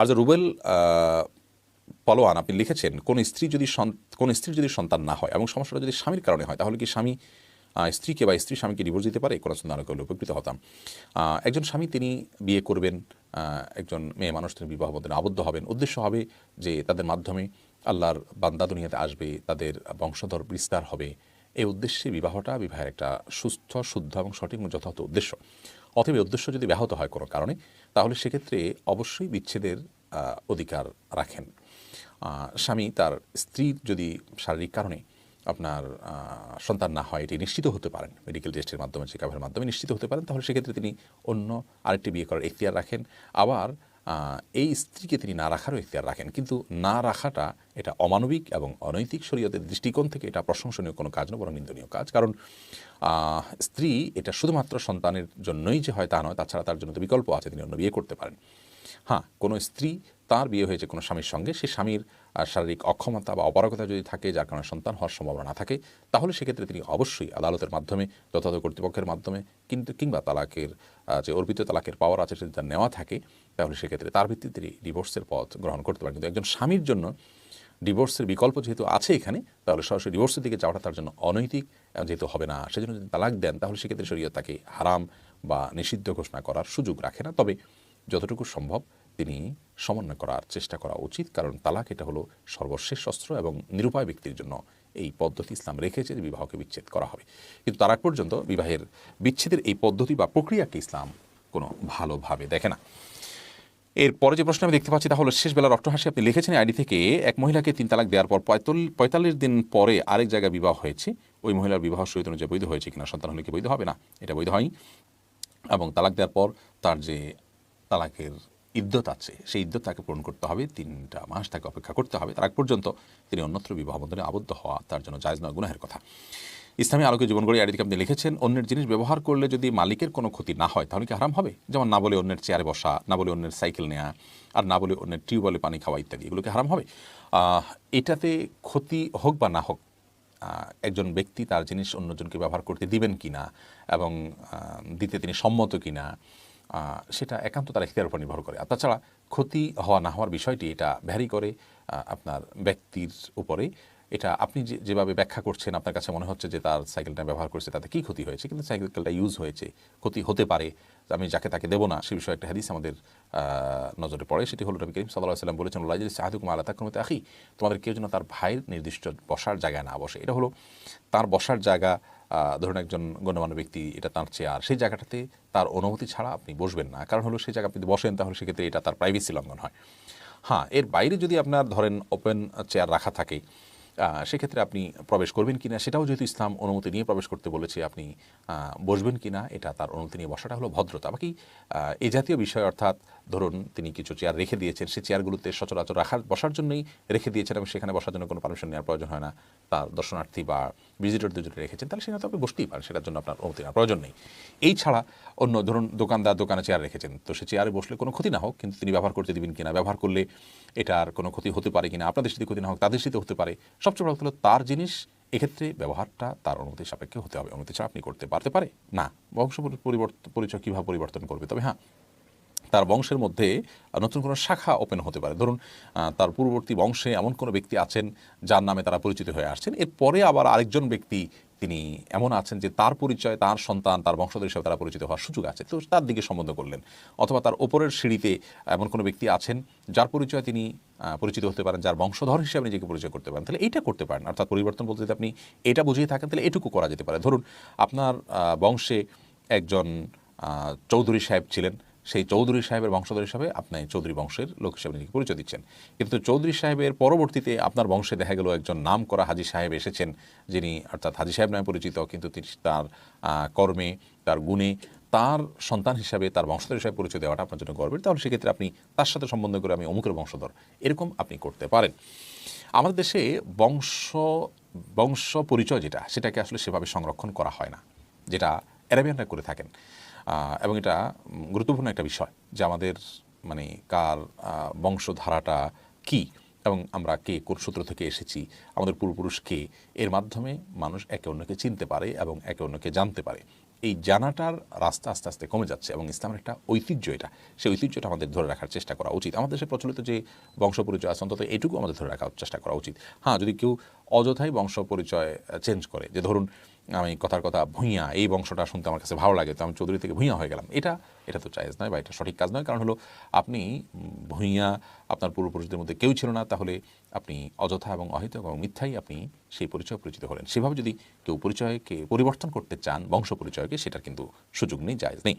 আর যে রুবেল পলোয়ান, আপনি লিখেছেন, কোন স্ত্রী যদি কোন স্ত্রীর যদি সন্তান না হয় এবং সমস্যাটা যদি স্বামীর কারণে হয়, তাহলে কি স্বামী স্ত্রীকে বা স্ত্রী স্বামীকে ডিভোর্স দিতে পারে? কোনো সন্তান করলে উপকৃত হতাম। একজন স্বামী, তিনি বিয়ে করবেন একজন মেয়ে মানুষ, তিনি বিবাহ বন্ধনে আবদ্ধ হবেন। উদ্দেশ্য হবে যে তাদের মাধ্যমে আল্লাহর বান্দা দুনিয়াতে আসবে, তাদের বংশধর বিস্তার হবে। এই উদ্দেশ্যে বিবাহটা বিবাহের একটা সুস্থ, শুদ্ধ এবং সঠিক এবং যথাযথ উদ্দেশ্য। এই উদ্দেশ্য যদি ব্যাহত হয় কোনো কারণে, তাহলে সেক্ষেত্রে অবশ্যই বিচ্ছেদের অধিকার রাখেন। স্বামী তার স্ত্রীর যদি শারীরিক কারণে আপনার সন্তান না হয়, এটি নিশ্চিত হতে পারেন। মেডিকেল টেস্টের মাধ্যমে চেকআপের মাধ্যমে নিশ্চিত হতে পারেন, তাহলে সেক্ষেত্রে তিনি অন্য আরেকটি বিয়ে করার এখতিয়ার রাখেন। আবার এই স্ত্রীকে তিনি না রাখারও ইতিহার রাখেন। কিন্তু না রাখাটা এটা অমানবিক এবং অনৈতিক শরীয়তের দৃষ্টিকোণ থেকে এটা প্রশংসনীয় কোনো কাজ নয়, বরং নিন্দনীয় কাজ। কারণ স্ত্রী এটা শুধুমাত্র সন্তানের জন্যই যে হয় তা নয়, তাছাড়া তার জন্য তো বিকল্প আছে, তিনি অন্য বিয়ে করতে পারেন। হ্যাঁ কোনো স্ত্রী তার বিয়ে হয়েছে কোনো স্বামীর সঙ্গে, সে স্বামীর শারীরিক অক্ষমতা বা অপারগতা যদি থাকে, যার কারণে সন্তান হওয়ার সম্ভাবনা না থাকে, তাহলে সেক্ষেত্রে তিনি অবশ্যই আদালতের মাধ্যমে, যথাযথ কর্তৃপক্ষের মাধ্যমে কিন্তু কিংবা তালাকের যে অর্পিত তালাকের পাওয়ার আছে সেটা তার নেওয়া থাকে, তাহলে সেক্ষেত্রে তার ভিত্তিতে তিনি ডিভোর্সের পথ গ্রহণ করতে পারেন। কিন্তু একজন স্বামীর জন্য ডিভোর্সের বিকল্প যেহেতু আছে এখানে, তাহলে সরাসরি ডিভোর্সের দিকে যাওয়াটা তার জন্য অনৈতিক যেহেতু হবে না, সেজন্য যদি তালাক দেন, তাহলে সেক্ষেত্রে শরীয়ত তাকে হারাম বা নিষিদ্ধ ঘোষণা করার সুযোগ রাখে না। তবে যতটুকু সম্ভব তিনি সমন্বয় করার চেষ্টা করা উচিত, কারণ তালাক এটা হলো সর্বশেষ অস্ত্র এবং নিরুপায় ব্যক্তির জন্য এই পদ্ধতি ইসলাম রেখেছে যে বিবাহকে বিচ্ছেদ করা হবে। কিন্তু তার আগ পর্যন্ত বিবাহের বিচ্ছেদের এই পদ্ধতি বা প্রক্রিয়াকে ইসলাম কোনো ভালোভাবে দেখে না। এরপরে যে প্রশ্ন আমি দেখতে পাচ্ছি তা হলো, শেষ বেলার অট্টহাসি আপনি লিখেছেন আইডি থেকে এক মহিলাকে তিন তালাক দেওয়ার পর পঁয়তাল্লিশ দিন পরে আরেক জায়গায় বিবাহ হয়েছে। ওই মহিলার বিবাহ সহিত অনুযায়ী বৈধ হয়েছে কিনা সন্তান হলে কি বৈধ হবে? না, এটা বৈধ হয়নি। এবং তালাক দেওয়ার পর তার যে তালাকের ইদ্যত আছে। সেই ইদ্যত তাকে পূরণ করতে হবে। তিনটা মাস তাকে অপেক্ষা করতে হবে। তার আগ পর্যন্ত তিনি অন্যত্র বিবাহ বন্ধনে আবদ্ধ হওয়া তার জন্য জায়জ নয় গুনাহের কথা। ইসলামী আলোকে জীবন গড়ি আইডিকে আপনি লিখেছেন অন্যের জিনিস ব্যবহার করলে যদি মালিকের কোনো ক্ষতি না হয় তাহলে কি হারাম হবে? যেমন না বলে অন্যের চেয়ারে বসা না বলে অন্যের সাইকেল নেওয়া আর না বলে অন্যের টিউবওয়েলে পানি খাওয়া ইত্যাদি এগুলোকে হারাম হবে? এটাতে ক্ষতি হোক বা না হোক একজন ব্যক্তি তার জিনিস অন্যজনকে ব্যবহার করতে দিবেন কিনা এবং দিতে তিনি সম্মত কিনা আহ, সেটা একান্ত তার এখতিয়ার উপর নির্ভর করে। আর তাছাড়া ক্ষতি হওয়া, না হওয়ার বিষয়টি এটা ভ্যারি করে আপনার ব্যক্তির উপরে এটা আপনি যেভাবে ব্যাখ্যা করছেন, আপনার কাছে মনে হচ্ছে যে তার সাইকেলটা ব্যবহার করছে, তাতে কী ক্ষতি হয়েছে? কিন্তু সাইকেলটা ইউজ হয়েছে, ক্ষতি হতে পারে। আমি যাকে তাকে দেবো না, সে বিষয়ে একটা হাদিস আমাদের নজরে পড়ে। সেটি হলো নবী করিম সাল্লাহ সাল্লাম বলেছেন লাইজ সাহাদুকুম আল্লাহ তাকরমতে আখি তোমাদের কেউ যেন তার ভাইয়ের নির্দিষ্ট বসার জায়গায় না বসে। এটা হলো তার বসার জায়গা ধরুন একজন গণ্যমান্য ব্যক্তি এটা তার চেয়ার সেই জায়গাটাতে তার অনুমতি ছাড়া আপনি বসবেন না। কারণ হলো সেই জায়গা আপনি বসেন, তাহলে সেক্ষেত্রে এটা তার প্রাইভেসি লঙ্ঘন হয়। হ্যাঁ এর বাইরে যদি আপনার ধরেন ওপেন চেয়ার রাখা থাকে সেক্ষেত্রে আপনি প্রবেশ করবেন কিনা সেটাও যেহেতু ইসলাম অনুমতি নিয়ে প্রবেশ করতে বলেছে, আপনি বসবেন কিনা, এটা তার অনুমতি নিয়ে বসাটা হলো ভদ্রতা। বাকি এই জাতীয় বিষয় অর্থাৎ ধরুন তিনি কিছু চেয়ার রেখে দিয়েছেন, সেই চেয়ারগুলোতে সচরাচর রাখার বসার জন্যই রেখে দিয়েছেন এবং সেখানে বসার জন্য কোনো পারমিশন নেওয়ার প্রয়োজন হয় না। তার দর্শনার্থী বা ভিজিটরদের জন্য রেখেছেন, তাহলে সেখানে তো আপনি বসতেই পারেন, সেটার জন্য আপনার অনুমতি নেওয়ার প্রয়োজন নেই। এই ছাড়া অন্য ধরুন দোকানদার দোকানে চেয়ার রেখেছেন, তো সে চেয়ারে বসলে কোনো ক্ষতি না হোক, কিন্তু তিনি ব্যবহার করতে দিবেন কিনা, ব্যবহার করলে এটার কোনো ক্ষতি হতে পারে কিনা, আপনাদের সাথে ক্ষতি না হোক, তাদের সাথে হতে পারে সবচেয়ে বড় হলো তার জিনিস, এক্ষেত্রে ব্যবহারটা তার অনুমতি সাপেক্ষে হতে হবে। অনুমতি ছাড়া আপনি করতে পারতে পারে? না। বংশ পরিবর্তন পরিচয় কীভাবে পরিবর্তন করবে? তবে হ্যাঁ তার বংশের মধ্যে নতুন কোনো শাখা ওপেন হতে পারে। ধরুন তার পূর্ববর্তী বংশে এমন কোনো ব্যক্তি আছেন যার নামে তারা পরিচিত হয়ে আসছেন। এরপরে আবার আরেকজন ব্যক্তি তিনি এমন আছেন যে তার পরিচয়, তার সন্তান, তার বংশধর হিসেবে তারা পরিচিত হওয়ার সুযোগ আছে। তো তার দিকে সম্বন্ধ করলেন। অথবা তার ওপরের সিঁড়িতে এমন কোনো ব্যক্তি আছেন যার পরিচয় তিনি পরিচিত হতে পারেন, যার বংশধর হিসেবে নিজেকে পরিচয় করতে পারেন। তাহলে এইটা করতে পারেন। অর্থাৎ পরিবর্তন বলতে যদি আপনি এটা বুঝিয়ে থাকেন, তাহলে এটুকু করা যেতে পারে। ধরুন, আপনার বংশে একজন চৌধুরী সাহেব ছিলেন। সেই চৌধুরী সাহেবের বংশধর হিসাবে আপনি চৌধুরী বংশের লোক হিসেবে নিজেকে পরিচয় দিচ্ছেন। কিন্তু চৌধুরী সাহেবের পরবর্তীতে আপনার বংশে দেখা গেল একজন নাম করা হাজি সাহেব এসেছেন, যিনি অর্থাৎ হাজি সাহেব নামে পরিচিত, কিন্তু তিনি তার কর্মে, তার গুণে, তার সন্তান হিসাবে তার বংশধর হিসাবে পরিচয় দেওয়াটা আপনার জন্য গর্বের। তাহলে সেক্ষেত্রে আপনি তার সাথে সম্বন্ধ করে আমি অমুকের বংশধর, এরকম আপনি করতে পারেন। আমাদের দেশে বংশ বংশ পরিচয় যেটা, সেটাকে আসলে সেভাবে সংরক্ষণ করা হয় না। যেটা অ্যারাবিয়ানরা করে থাকেন। এবং এটা গুরুত্বপূর্ণ একটা বিষয় যে আমাদের মানে কার বংশধারাটা কি এবং আমরা কে, কোন সূত্র থেকে এসেছি, আমাদের পূর্বপুরুষ কে, এর মাধ্যমে মানুষ একে অন্যকে চিনতে পারে এবং একে অন্যকে জানতে পারে। এই জানাটার রাস্তা আস্তে আস্তে কমে যাচ্ছে এবং ইসলামের একটা ঐতিহ্য এটা। সেই ঐতিহ্যটা আমাদের ধরে রাখার চেষ্টা করা উচিত। আমাদের দেশে প্রচলিত যে বংশ পরিচয় আছে, অন্তত এটুকু আমাদের ধরে রাখার চেষ্টা করা উচিত। হ্যাঁ যদি কেউ অযথাই বংশ পরিচয় চেঞ্জ করে, যে ধরুন আমি কথার কথা ভূঁইয়া, এই বংশটা শুনতে আমার কাছে ভালো লাগে, তো আমি চৌধুরী থেকে ভূঁইয়া হয়ে গেলাম। এটা এটা তো চাইজ নয় বা এটা সঠিক কাজ নয়, কারণ হলো আপনি ভূঁইয়া, আপনার পূর্বপুরুষদের মধ্যে কেউ ছিল না, তাহলে আপনি অযথা এবং অহিত এবং মিথ্যাই আপনি সেই পরিচয় পরিচিত হলেন। সেভাবে যদি কেউ পরিচয়কে পরিবর্তন করতে চান, বংশ পরিচয়কে, সেটার কিন্তু সুযোগ নেই, জায়জ নেই।